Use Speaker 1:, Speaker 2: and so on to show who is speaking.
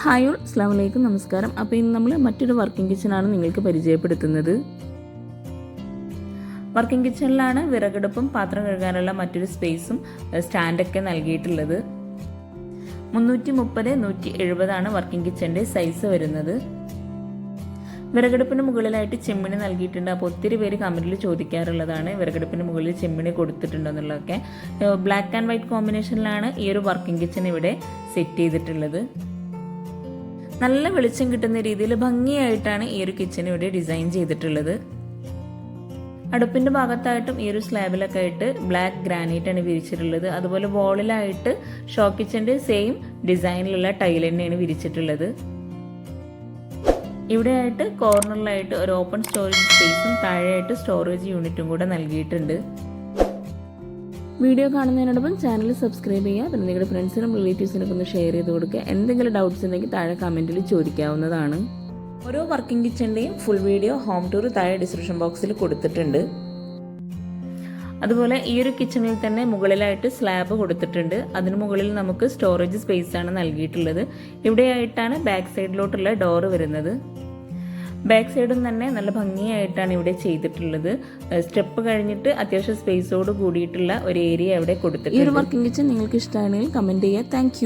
Speaker 1: Hi all അസ്ലാം വലൈക്കും നമസ്കാരം. അപ്പോൾ ഇന്ന് നമ്മൾ മറ്റൊരു വർക്കിംഗ് കിച്ചണാണ് നിങ്ങൾക്ക് പരിചയപ്പെടുത്തുന്നത്. വർക്കിംഗ് കിച്ചണിലാണ് വിറകടുപ്പും പാത്രം കഴുകാനുള്ള മറ്റൊരു സ്പേസും സ്റ്റാൻഡൊക്കെ നൽകിയിട്ടുള്ളത്. മുന്നൂറ്റി മുപ്പത് നൂറ്റി എഴുപതാണ് വർക്കിംഗ് കിച്ചന്റെ സൈസ് വരുന്നത്. വിറകടുപ്പിന് മുകളിലായിട്ട് ചെമ്മിണി നൽകിയിട്ടുണ്ട്. അപ്പോൾ ഒത്തിരി പേര് കമന്റിൽ ചോദിക്കാറുള്ളതാണ് വിറകടുപ്പിന് മുകളിൽ ചെമ്മിണി കൊടുത്തിട്ടുണ്ടെന്നുള്ളതൊക്കെ. ബ്ലാക്ക് ആൻഡ് വൈറ്റ് കോമ്പിനേഷനിലാണ് ഈ ഒരു വർക്കിംഗ് കിച്ചൺ ഇവിടെ സെറ്റ് ചെയ്തിട്ടുള്ളത്. നല്ല വെളിച്ചം കിട്ടുന്ന രീതിയിൽ ഭംഗിയായിട്ടാണ് ഈ ഒരു കിച്ചൺ ഇവിടെ ഡിസൈൻ ചെയ്തിട്ടുള്ളത്. അടുപ്പിന്റെ ഭാഗത്തായിട്ടും ഈ ഒരു സ്ലാബിലൊക്കെ ആയിട്ട് ബ്ലാക്ക് ഗ്രാനൈറ്റ് ആണ് വിരിച്ചിട്ടുള്ളത്. അതുപോലെ വോളിലായിട്ട് ഷോ കിച്ചന്റെ സെയിം ഡിസൈനിലുള്ള ടൈൽ തന്നെയാണ് വിരിച്ചിട്ടുള്ളത്. ഇവിടെയായിട്ട് കോർണറിലായിട്ട് ഒരു ഓപ്പൺ സ്റ്റോറേജ് സ്പേസും താഴെയായിട്ട് സ്റ്റോറേജ് യൂണിറ്റും കൂടെ നൽകിയിട്ടുണ്ട്. വീഡിയോ കാണുന്നതിനോടൊപ്പം ചാനൽ സബ്സ്ക്രൈബ് ചെയ്യുക പിന്നെ നിങ്ങളുടെ ഫ്രണ്ട്സിനും റിലേറ്റീവ്സിനൊക്കെ ഒന്ന് ഷെയർ ചെയ്ത് കൊടുക്കുക. എന്തെങ്കിലും ഡൗട്ട്സ് ഉണ്ടെങ്കിൽ താഴെ കമന്റിൽ ചോദിക്കാവുന്നതാണ്. ഓരോ വർക്കിംഗ് കിച്ചന്റെയും ഫുൾ വീഡിയോ ഹോം ടൂർ താഴെ ഡിസ്ക്രിപ്ഷൻ ബോക്സിൽ കൊടുത്തിട്ടുണ്ട്. അതുപോലെ ഈ ഒരു കിച്ചണിൽ തന്നെ മുകളിലായിട്ട് സ്ലാബ് കൊടുത്തിട്ടുണ്ട്. അതിന് മുകളിൽ നമുക്ക് സ്റ്റോറേജ് സ്പേസ് ആണ് നൽകിയിട്ടുള്ളത്. ഇവിടെയായിട്ടാണ് ബാക്ക് സൈഡിലോട്ടുള്ള ഡോറ് വരുന്നത്. ബാക്ക് സൈഡും തന്നെ നല്ല ഭംഗിയായിട്ടാണ് ഇവിടെ ചെയ്തിട്ടുള്ളത്. സ്റ്റെപ്പ് കഴിഞ്ഞിട്ട് അത്യാവശ്യം സ്പേസോട് കൂടിയിട്ടുള്ള ഒരു ഏരിയ ഇവിടെ കൊടുത്തിട്ടുണ്ട്. ഈ ഒരു വർക്കിംഗ് കിച്ചൺ നിങ്ങൾക്ക് ഇഷ്ടമാണെങ്കിൽ കമന്റ് ചെയ്യുക താങ്ക്